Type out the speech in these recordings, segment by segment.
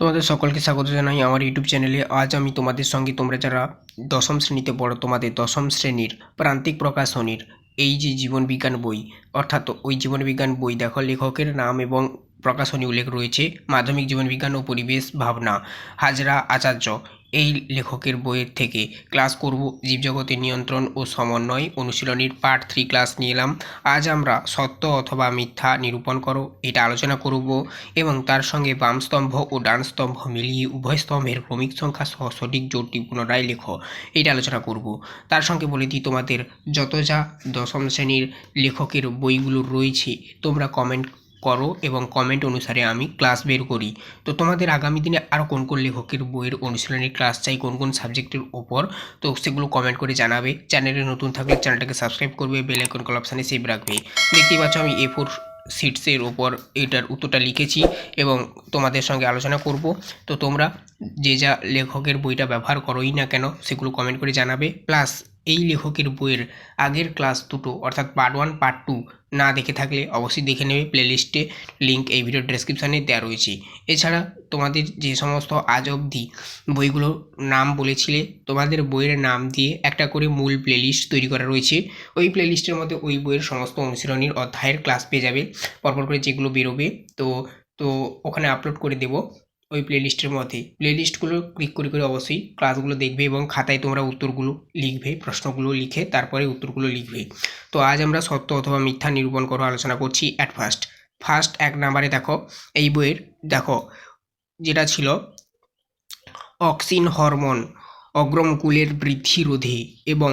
তোমাদের সকলকে স্বাগত জানাই আমার ইউটিউব চ্যানেলে। আজ আমি তোমাদের সঙ্গে তোমরা যারা দশম শ্রেণীতে পড়ো, তোমাদের দশম শ্রেণির প্রান্তিক প্রকাশনীর এই যে জীবনবিজ্ঞান বই, অর্থাৎ ওই জীবনবিজ্ঞান বই দেখো, লেখকের নাম এবং প্রকাশনী উল্লেখ রয়েছে, মাধ্যমিক জীবনবিজ্ঞান ও পরিবেশ ভাবনা, হাজরা আচার্য। এই লেখকের বইয়ের থেকে ক্লাস করব জীবজগতের নিয়ন্ত্রণ ও সমন্বয় অনুশীলনীর পার্ট থ্রি ক্লাস নিয়ে এলাম। আজ আমরা সত্য অথবা মিথ্যা নিরূপণ করো, এটা আলোচনা করব এবং তার সঙ্গে বাম স্তম্ভ ও ডান স্তম্ভ মিলিয়ে উভয় স্তম্ভের ক্রমিক সংখ্যা সহ সঠিক জোটটি পুনরায় লেখো, এটা আলোচনা করব। তার সঙ্গে বলে দিই, তোমাদের যত যা দশম শ্রেণির লেখকের বইগুলো রয়েছে, তোমরা কমেন্ট করো এবং কমেন্ট অনুসারে আমি ক্লাস বের করি। তো তোমাদের আগামী দিনে আরও কোন কোন লেখকের বইয়ের অনুশীলনের ক্লাস চাই, কোন কোন সাবজেক্টের ওপর, তো সেগুলো কমেন্ট করে জানাবে। চ্যানেলে নতুন থাকলে চ্যানেলটাকে সাবস্ক্রাইব করবে বেল আইকন কল অপশানে সেভ রাখবে। দেখতেই পাচ্ছ আমি এ ফোর সিটসের ওপর এটার উত্তরটা লিখেছি এবং তোমাদের সঙ্গে আলোচনা করব। তো তোমরা যে যা লেখকের বইটা ব্যবহার করোই না কেন, সেগুলো কমেন্ট করে জানাবে। প্লাস এই লেখকের বইয়ের আগের ক্লাস দুটো, অর্থাৎ পার্ট ওয়ান পার্ট টু না দেখে থাকলে অবশ্যই দেখে নেবে। প্লেলিস্টে লিঙ্ক এই ভিডিও ডেসক্রিপশানে দেওয়া রয়েছে। এছাড়া তোমাদের যে সমস্ত আজ অবধি বইগুলোর নাম বলেছিলে, তোমাদের বইয়ের নাম দিয়ে একটা করে মূল প্লেলিস্ট তৈরি করা রয়েছে। ওই প্লেলিস্টের মধ্যে ওই বইয়ের সমস্ত অনুশীলনীর অধ্যায়ের ক্লাস পেয়ে যাবে। পরপর করে যেগুলো বেরোবে, তো তো ওখানে আপলোড করে দেবো। ওই প্লেলিস্টের মধ্যে প্লেলিস্টগুলো ক্লিক করে করে অবশ্যই ক্লাসগুলো দেখবে এবং খাতায় তোমরা উত্তরগুলো লিখবে, প্রশ্নগুলো লিখে তারপরে উত্তরগুলো লিখবে। তো আজ আমরা সত্য অথবা মিথ্যা নিরূপণ করো আলোচনা করছি অ্যাট ফার্স্ট ফার্স্ট এক নাম্বারে দেখো, এই বইয়ের দেখো, যেটা ছিল, অক্সিন হরমোন অগ্রমুকুলের বৃদ্ধি রোধে এবং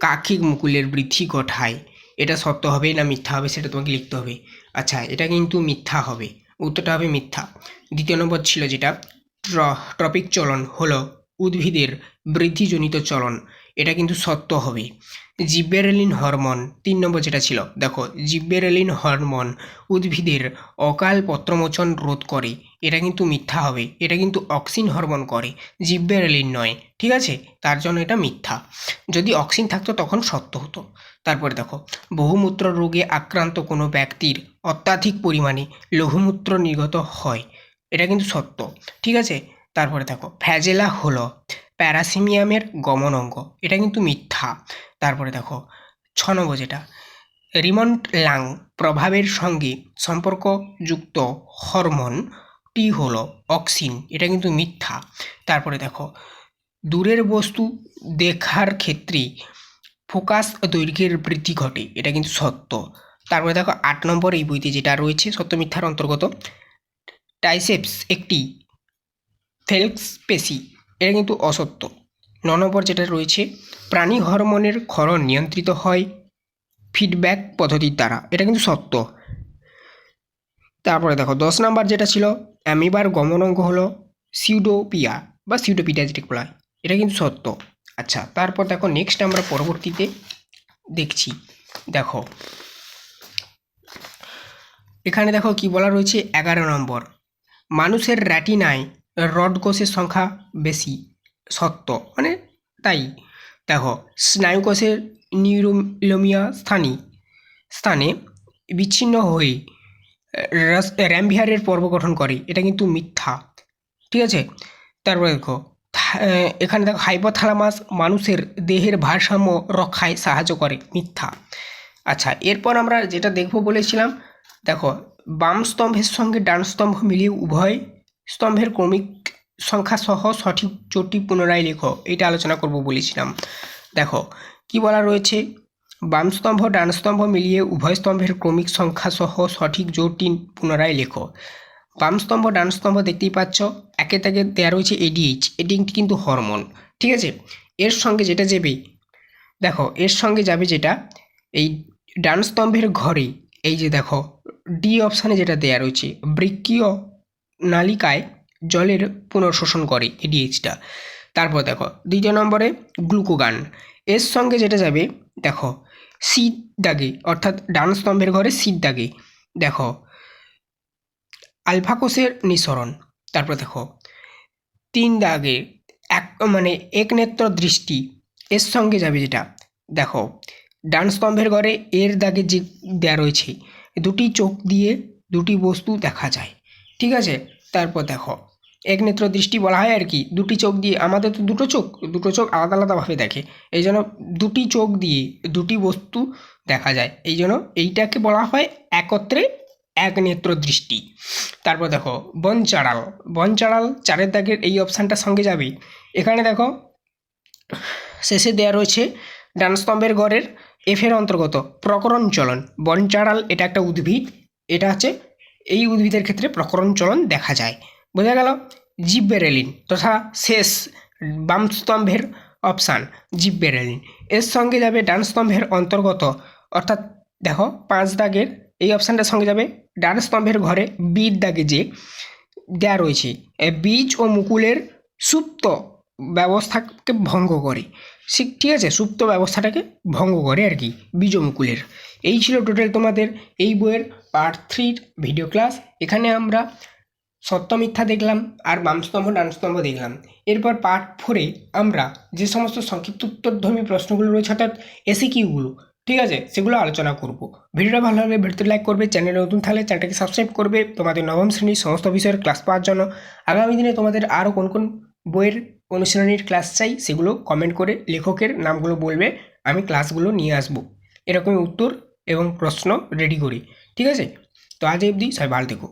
কাক্ষিক মুকুলের বৃদ্ধি ঘটায়। এটা সত্য হবে না মিথ্যা হবে সেটা তোমাকে লিখতে হবে। আচ্ছা এটা কিন্তু মিথ্যা হবে। উত্তরটা হবে মিথ্যা। দ্বিতীয় নম্বর ছিল যেটা ট্র- ট্রপিক চলন হলো উদ্ভিদের বৃদ্ধিজনিত চলন। এটা কিন্তু সত্য হবে। জিব্বেরেলিন হরমোন, তিন নম্বর যেটা ছিল, দেখো, জিব্বেরেলিন হরমোন উদ্ভিদের অকাল পত্রমোচন রোধ করে। এটা কিন্তু মিথ্যা হবে, এটা কিন্তু অক্সিন হরমোন করে, জিব্বেরেলিন নয়, ঠিক আছে? তার জন্য এটা মিথ্যা। যদি অক্সিন থাকতো তখন সত্য হতো। তারপরে দেখো, বহুমূত্র রোগে আক্রান্ত কোনো ব্যক্তির অত্যাধিক পরিমাণে লঘুমূত্র নির্গত হয়। এটা কিন্তু সত্য, ঠিক আছে? তারপরে দেখো, ফ্যাজেলা হলো প্যারাসিমিয়ামের গমন অঙ্গ। এটা কিন্তু মিথ্যা। তারপরে দেখো ছ নম্বর যেটা রিমন্ট লাং প্রভাবের সঙ্গে সম্পর্কযুক্ত হরমোনটি হলো অক্সিন, এটা কিন্তু মিথ্যা। তারপরে দেখো, দূরের বস্তু দেখার ক্ষেত্রে ফোকাস দৈর্ঘ্যের বৃদ্ধি ঘটে, এটা কিন্তু সত্য। তারপরে দেখো, আট নম্বর এই বইতে যেটা রয়েছে, সত্য মিথ্যার অন্তর্গত, টাইসেপস একটি ফেলক্স পেশি এটা কিন্তু অসত্য। ন নম্বর যেটা রয়েছে, প্রাণী হরমোনের ক্ষরণ নিয়ন্ত্রিত হয় ফিডব্যাক পদ্ধতির দ্বারা। এটা কিন্তু সত্য। তারপরে দেখো, দশ নাম্বার যেটা ছিল, অ্যামিবার গমনাঙ্গ হলো সিউডোপিয়া বা সিউডোপিটা যেটাকে বলা হয়। এটা কিন্তু সত্য। আচ্ছা তারপর দেখো নেক্সট আমরা পরবর্তীতে দেখছি। দেখো, এখানে দেখো কি বলা রয়েছে, এগারো নম্বর। মানুষের র্যাটিনায় রড কোষের সংখ্যা বেশি সত্য মানে তাই। দেখো, স্নায়ুকোষের নিউরোমিয়া স্থানে স্থানে বিচ্ছিন্ন হয়ে র্যামভিয়ারের পর্ব গঠন করে। এটা কিন্তু মিথ্যা, ঠিক আছে? তারপরে দেখো এখানে দেখো, হাইপোথ্যালামাস মানুষের দেহের ভারসাম্য রক্ষায় সাহায্য করে, মিথ্যা। আচ্ছা এরপর আমরা যেটা দেখব বলেছিলাম, দেখো বাম স্তম্ভের সঙ্গে ডান স্তম্ভ মিলিয়ে উভয় স্তম্ভের ক্রমিক সংখ্যা সহ সঠিক জোটটি পুনরায় লেখো। এটা আলোচনা করব বলেছিলাম। দেখো, কি বলা রয়েছে? বাম স্তম্ভ, ডান স্তম্ভ মিলিয়ে উভয় স্তম্ভের ক্রমিক সংখ্যা সহ সঠিক জোটটি পুনরায় লেখো। বাম স্তম্ভ, ডান স্তম্ভ দেখতেই পাচ্ছ, একে তাকে দেওয়া রয়েছে এডিএইচ এটি কিন্তু হরমোন, ঠিক আছে? এর সঙ্গে যেটা যাবে, দেখো, এর সঙ্গে যাবে যেটা, এই ডান স্তম্ভের ঘরে, এই যে দেখো ডি অপশানে যেটা দেয়া রয়েছে বৃক্কীয় নালিকায় জলের পুনর্শোষণ করে এডিএইচটা তারপর দেখো, দ্বিতীয় নম্বরে গ্লুকোগান। এর সঙ্গে যেটা যাবে, দেখো সিট দাগে, অর্থাৎ ডান স্তম্ভের ঘরে সিট দাগে। দেখো আলফা কোষের নিঃসরণ। তারপর দেখো, তিন দাগে এক মানে এক নেত্র দৃষ্টি। এর সঙ্গে যাবে যেটা, দেখো, ডান স্তম্ভের ঘরে এর দাগে যে দেয়া রয়েছে, দুটি চোখ দিয়ে দুটি বস্তু দেখা যায়। ঠিক আছে? তারপর দেখো। এক নেত্র দৃষ্টি বলা হয় আর কি, দুটি চোখ দিয়ে, আমাদের তো দুটো চোখ দুটো চোখ আলাদা আলাদাভাবে দেখে। এই জন্য দুটি চোখ দিয়ে দুটি বস্তু দেখা যায়। এই জন্য এইটাকে বলা হয় একত্রে এক নেত্র দৃষ্টি। তারপর দেখো, বন চাড়াল। বন চাড়াল চারের দাগের এই অপশানটার সঙ্গে যাবে। এখানে দেখো, শেষে দেওয়া রয়েছে ডানস্তম্ভের গড়ের এফের অন্তর্গত প্রকরণ চলন। বন চাড়াল এটা একটা উদ্ভিদ, এটা হচ্ছে এই উদ্ভিদের ক্ষেত্রে প্রকরণ চলন দেখা যায়। বোঝা গেল? জিব্বেরেলিন তথা শেষ বাম স্তম্ভের অপশান, জিব্বেরেলিন। এর সঙ্গে যাবে ডান স্তম্ভের অন্তর্গত। অর্থাৎ দেখো, পাঁচ দাগের এই অপশানটার সঙ্গে যাবে ডান স্তম্ভের ঘরে বির দাগে যে দেওয়া রয়েছে বীজ ও মুকুলের সুপ্ত ব্যবস্থাকে ভঙ্গ করে। ঠিক আছে? সুপ্ত ব্যবস্থাটাকে ভঙ্গ করে আর কি, বীজ মুকুলের। এই ছিল টোটাল তোমাদের এই বইয়ের পার্ট থ্রির ভিডিও ক্লাস এখানে আমরা সত্য মিথ্যা দেখলাম আর বামস্তম্ভ ডানস্তম্ভ দেখলাম। এরপর পার্ট ফোরে আমরা যে সমস্ত সংক্ষিপ্ত উত্তরধর্মী প্রশ্নগুলো রয়েছে, অর্থাৎ এসি কিউগুলো ঠিক আছে? সেগুলো আলোচনা করব। ভিডিওটা ভালো লাগলে ভিডিওতে লাইক করবে, চ্যানেলে নতুন থাকলে চ্যানেলটাকে সাবস্ক্রাইব করবে। তোমাদের নবম শ্রেণির সমস্ত বিষয়ের ক্লাস পাওয়ার জন্য। আগামী দিনে তোমাদের আরও কোন কোন বইয়ের অনুশীলনীর ক্লাস চাই, সেগুলো কমেন্ট করে লেখকের নামগুলো বলবে। আমি ক্লাসগুলো নিয়ে আসব। এরকমই উত্তর এবং প্রশ্ন রেডি করি। ঠিক আছে তো আজ অবধি সবাই ভালো থেকো